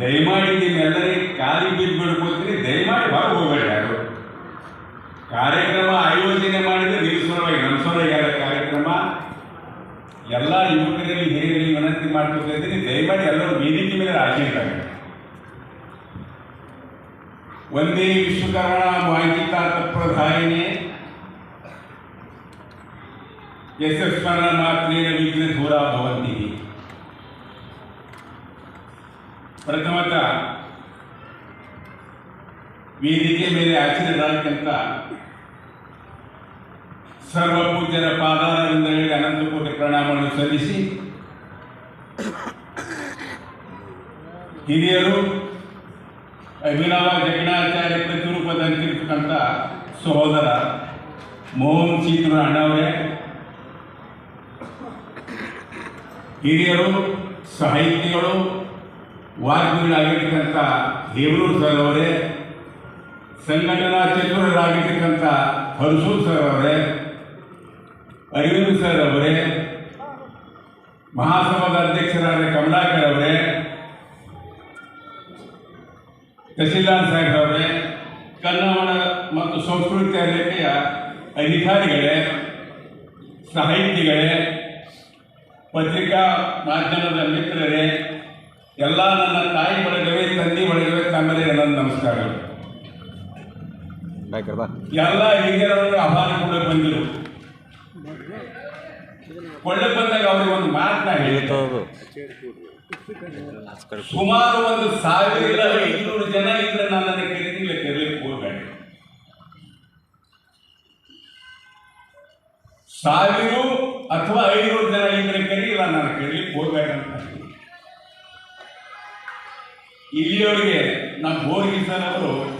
ದಯಮಾಡಿ ನಿಮ್ಮೆಲ್ಲರಿಗೆ ಕಾಲಿ ಬಿದ್ದು ಬಿಡ್ಕೊಳ್ತೀನಿ ದಯಮಾಡಿ ಹೊರಗೆ ಹೋಗಬೇಡಿ ಯಾರು. ಕಾರ್ಯಕ್ರಮ ಆಯೋಜನೆ ಮಾಡಿದ್ರೆ ನೀವು ಸಲುವಾಗಿ ನಮ್ಮ ಕಾರ್ಯಕ್ರಮ. ಎಲ್ಲ ಯುವಕರಲ್ಲಿ, ಹಿರಿಯರಲ್ಲಿ ವಿನಂತಿ ಮಾಡ್ತಿದ್ದೀನಿ ದಯಮಾಡಿ ಎಲ್ಲರೂ ವೇದಿಕೆ ಮೇಲೆ ಆಶೀರ್ವಾದ ಒಂದೇ ವಿಶ್ವಕರ್ಮ ವಾಂಛಿತಾರ್ಥ ಪ್ರಧಾಯಿನಿ ಮಾತ್ರೇನ ವಿಘ್ನ ದೂರ ಭವಂತಿ ಪ್ರಥಮತಃ, ವೇದಿಕೆ ಮೇಲೆ ಆಚರಣೆಯಾಗಂತ ಸರ್ವ ಪೂಜ್ಯರ ಪಾದಾರವಿಂದಗಳಿಗೆ ಅನಂತ ಕೋಟಿ ಪ್ರಣಾಮವನ್ನು ಸಲ್ಲಿಸಿ, ಹಿರಿಯರು, ಅಭಿನವ ಜಗಣಾಚಾರ್ಯ ಪ್ರತಿರೂಪದಂತಿರ್ತಕ್ಕಂಥ ಸಹೋದರ ಮೋಹನ್ ಚೀತ್ರ ಅಣ್ಣವರೇ ಹಿರಿಯರು, ಸಾಹಿತಿಗಳು, ವಾಗ್ಮಿಗಳಾಗಿರ್ತಕ್ಕಂಥ ಹೇಬ್ರೂರ್ ಸರ್ ಅವರೇ ಸಂಘಟನಾ ಚತುರರಾಗಿರ್ತಕ್ಕಂಥ ಹರ್ಸೂರ್ ಸರ್ ಅವರೇ, ಅರವಿಂದ್ ಸರ್ ಅವರೇ, ಮಹಾಸಭಾದ ಅಧ್ಯಕ್ಷರಾದ ಕಮಲಾಕರ್ ಅವರೇ, ತಹಸೀಲ್ದಾರ್ ಸಾಹೇಬ್ ಅವರೇ, ಕನ್ನಡ ಮತ್ತು ಸಂಸ್ಕೃತಿ ಇಲಾಖೆಯ ಅಧಿಕಾರಿಗಳೇ, ಸಾಹಿತಿಗಳೇ ಪತ್ರಿಕಾ ಮಾಧ್ಯಮದ ಮಿತ್ರರೇ ಎಲ್ಲ ನನ್ನ ತಾಯಿ ಬಳಗವೇ ತಂದೆ ಬಳಗವೇ ತಮ್ಮದೇ ನನ್ನ ನಮಸ್ಕಾರಗಳು. ಎಲ್ಲ ಹಿರಿಯರವರು ಆಹ್ವಾನ ಕೂಡ ಬಂದರು ಕೊಳ್ಳೆ ಬಂದಾಗ ಅವರಿಗೆ ಒಂದು ಮಾತನ್ನ ಹೇಳಿತು ಸುಮಾರು ಒಂದು ಸಾವಿರ ಇಲ್ಲ ಐದುನೂರು ಜನ ಇದ್ರೆ ನನ್ನನ್ನು ಕರೀತಿಲ್ಲ ಕರೀಲಿಕ್ಕೆ ಹೋಗಬೇಡ. ಸಾವಿರ ಅಥವಾ ಐನೂರು ಜನ ಇದ್ರೆ ಇಲ್ಲ ನಾನು ಕರೀಲಿಕ್ಕೆ ಹೋಗ್ಬೇಕಂತ ಇಲ್ಲಿಯವರಿಗೆ ನಮ್ಮ ಬೋರ್ಗಿ ಸರ್ ಅವರು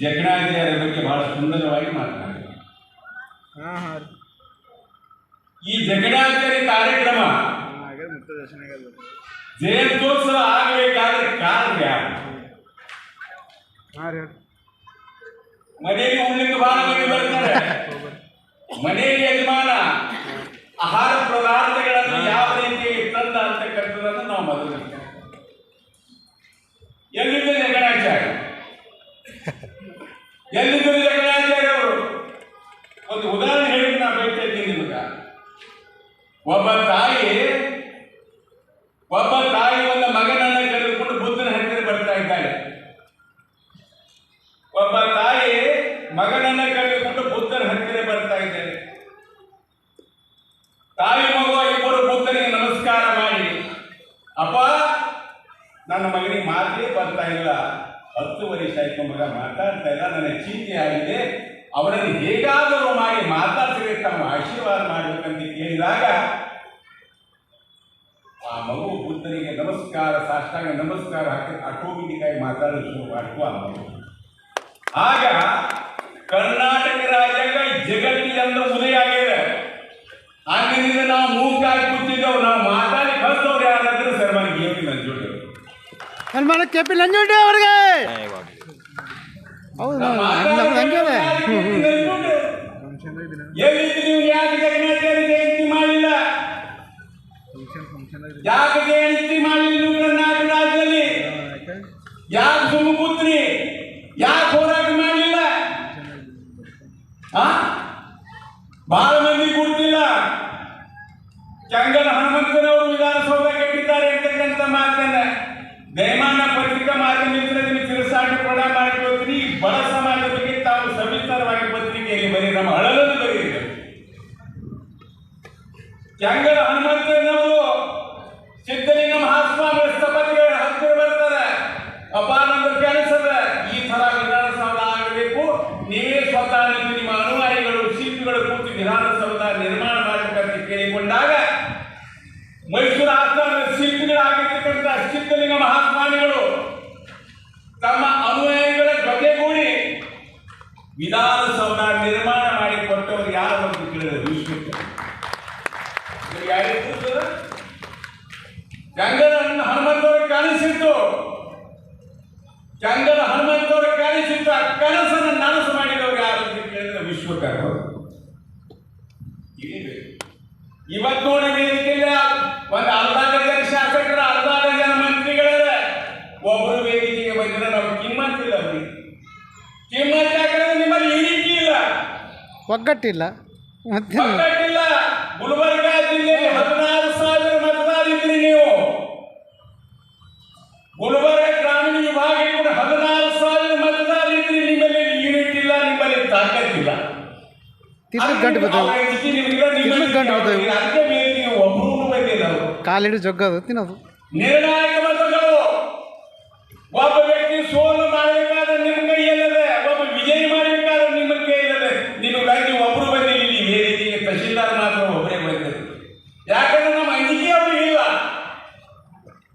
ಜಗಣಾಚಾರ್ಯ ಬಗ್ಗೆ ಬಹಳ ಸುಂದರವಾಗಿ ಮಾತನಾಡಿದರು. ಈ ಜಗಣಾಚಾರ್ಯ ಕಾರ್ಯಕ್ರಮ ಜಯಂತೋತ್ಸವ ಆಗಬೇಕಾದ್ರೆ ಕಾರಣ ಯಾರು ಮನೆಯಲ್ಲಿ ಉಣ್ಲಿಕ್ಕೆ ಬಹಳ ಮಂದಿ ಬರ್ತಾರೆ. ಮನೆಯಲ್ಲಿ ಯಜಮಾನ ಆಹಾರ ಪದಾರ್ಥಗಳನ್ನು ಯಾವ ರೀತಿ ತಂದ ಅಂತಕ್ಕಂಥದ್ದನ್ನು ನಾವು ಮೊದಲು. ಎಲ್ಲಿದ್ದ ಜಗಣಾಚಾರ್ಯ ಎಲ್ಲಿದ್ದ ಜಗಣಾಚಾರ್ಯ ಅವರು? ಒಂದು ಉದಾಹರಣೆ ಹೇಳಿ ನಾನು ಹೇಳ್ತಾ ಇದ್ದೀನಿ ನಿಮಗೆ. ಒಬ್ಬ ತಾಯಿ ಒಬ್ಬ ತಾಯಿ ಒಂದು ಮಗನನ್ನ ಕರೆದುಕೊಂಡು ಬುದ್ಧನ ಹತ್ತಿರ ಬರ್ತಾ ಇದ್ದಾಳೆ ಒಬ್ಬ ತಾಯಿ ಮಗನನ್ನ ಕರೆದುಕೊಂಡು ಬುದ್ಧನ ಹತ್ತಿರ ಬರ್ತಾ ಇದ್ದಾರೆ ತಾಯಿ ಮಗು ಇಬ್ಬರು ಬುದ್ಧನಿಗೆ ನಮಸ್ಕಾರ ಮಾಡಿ ಅಪ್ಪ, ನನ್ನ ಮಗನಿಗೆ ಮಾತೇ ಬರ್ತಾ ಇಲ್ಲ. ಹತ್ತು ವರ್ಷ ಆಯ್ತು ಮಗ ಮಾತಾಡ್ತಾ ಇಲ್ಲ. ನನಗೆ ಚಿಂತೆ ಆಗಿದೆ. ಅವರನ್ನು ಹೇಗಾದರೂ ಮಾಡಿ ಮಾತಾಡ್ತೀವಿ ತಮ್ಮ ಆಶೀರ್ವಾದ ಮಾಡಬೇಕಂತ ಕೇಳಿದಾಗ ಆ ಮಗು ಬುದ್ಧನಿಗೆ ನಮಸ್ಕಾರ, ಸಾಷ್ಟಾಂಗ ನಮಸ್ಕಾರ ಹಾಕಿ ಆಟೋಮೆಟಿಕ್ಕಾಗಿ ಮಾತಾಡಲು ಶುರು ಮಾಡಿತು ಆ ಆಗ ಕರ್ನಾಟಕ ರಾಜ್ಯದ ಜಗತ್ತಿಗೆಲ್ಲ ಉದಯ ಆಗಿದೆ. ಆಗಿನಿಂದ ನಾವು ಮೂಕಾಗಿ ಕೂತಿದ್ದೆವು. ನಾವು ಮಾತಾಡಿ ಕಲ್ತವ್ರು ಯಾರಾದ್ರೂ ಸನ್ಮಾನ ಕೆ ಪಿ ನಂಜುಂಡರು ಸನ್ಮಾನ ಕೆ ಪಿ ನಂಜುಂಡಿ ಅವ್ರಿಗೆ ಹೌದು ಯಾಕೆ ಜಗನ್ನಾಚಾರ್ಯ ಜಯಂತಿ ಮಾಡಿಲ್ಲ ಯಾಕೆ ಜಯಂತಿ ಮಾಡಿಲ್ಲ ನೀವು ಕರ್ನಾಟಕ ರಾಜ್ಯದಲ್ಲಿ ಯಾಕೆ ಯಾಕೆ ಹೋರಾಟ ಮಾಡಲಿಲ್ಲ ಬಹಳ ಮಂದಿ ದಯಮಾನ ಪತ್ರಿಕಾ ಮಾಧ್ಯಮ ಮಿತ್ರರಿಗೆ ತಿರುಸಾಟಿ ಕೂಡ ಮಾಡಿಕೊಳ್ತೀನಿ ಈ ಬಡ ಸಮಾಜದ ಬಗ್ಗೆ ತಾವು ಸವಿಸ್ತಾರವಾಗಿ ಪತ್ರಿಕೆಯಲ್ಲಿ ಬರೀ ನಮ್ಮ ಅಳಲನ್ನು ಬರೀರಿ. ಹನುಮಂತ ಹನುಮಂತನವರು ಸಿದ್ಧಲಿಂಗ ಮಹಾಸ್ವಾಮಿ ಸ್ಥಪತಿಗಳ ಹತ್ತಿರ ಬರ್ತಾರೆ ಅಪಾನಂದ ಕ್ಯಾನ್ಸರ್ ಈ ತರ ವಿಧಾನಸೌಧ ಆಗಬೇಕು. ನೀವೇ ಸ್ವತಃ ನಿಮ್ಮ ಅನುಯಾಯಿಗಳು, ಶಿಲ್ಪಿಗಳು ಕೂತು ವಿಧಾನಸೌಧ ನಿರ್ಮಾಣ ಮಾಡಬೇಕಂತ ಕೇಳಿಕೊಂಡಾಗ ಮೈಸೂರು ಆಸ್ಥಾನದ ಶಿಲ್ಪಿಗಳಾಗಿರ್ತಕ್ಕಂಥ ಸಿದ್ಧಲಿಂಗ ಮಹಾಸ್ವಾಮಿಗಳು ತಮ್ಮ ಅನುಯಾಯಿಗಳ ಜೊತೆಗೂಡಿ ವಿಧಾನಸೌಧ ನಿರ್ಮಾಣ ಮಾಡಿ ಕೊಟ್ಟವರು ಯಾರು ಅಂತ ಕೇಳಿದ್ರು? ಜಂಗಲ ಹನುಮಂತವ್ರಿಗೆ ಕಾಣಿಸಿತ್ತು ಜಂಗಲ ಹನುಮಂತವ್ರಿಗೆ ಕಾಣಿಸಿತ್ತು ಆ ಕನಸನ್ನು ನನಸು ಮಾಡಿದವರು ಯಾರು ಅಂತ ಕೇಳಿದ್ರೆ ವಿಶ್ವಕರ್ಮ. ಇವತ್ತು ನೋಡಿ ವೇದಿಕೆಯಲ್ಲಿ ಆ ಒಗ್ಗಟ್ಟಿಲ್ಲ. ಮತ್ತೆ ಗುಲ್ಬರ್ಗ ಜಿಲ್ಲೆಯಲ್ಲಿ ಹದಿನಾರು ಸಾವಿರ ನೀವು. ಗುಲ್ಬರ್ಗ ಗ್ರಾಮೀಣ ವಿಭಾಗಕ್ಕೆ ಹದಿನಾರು ಸಾವಿರ ನಿಮ್ಮಲ್ಲಿ ಯೂನಿಟ್ ಇಲ್ಲ ನಿಮ್ಮಲ್ಲಿ ತಿರ್ಲಿಕ್ಕೆ ಗಂಟು ಬಿದ್ದಾವೆ ತಿರ್ಲಿಕ್ಕೆ ಗಂಟು ಬಿದ್ದಾವೆ. ಕಾಲಿಡಿ ಜೊಗ್ಗದು ತಿನ್ನೋದು. ನಿರ್ಣಾಯಕ ಮತಗಳು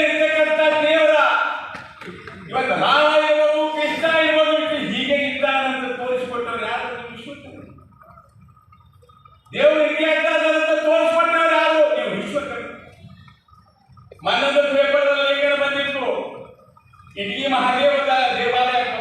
ಇರ್ತಕ್ಕಂಥ ದೇವರ ಇವತ್ತು ಇರೋದು ಹೀಗೆ ಯಾರು ದೇವರು ಹೀಗೆ ಅಂತ ಯಾರು ನೀವು ಬಂದಿತ್ತು ಇಡೀ ಮಹಾದೇವ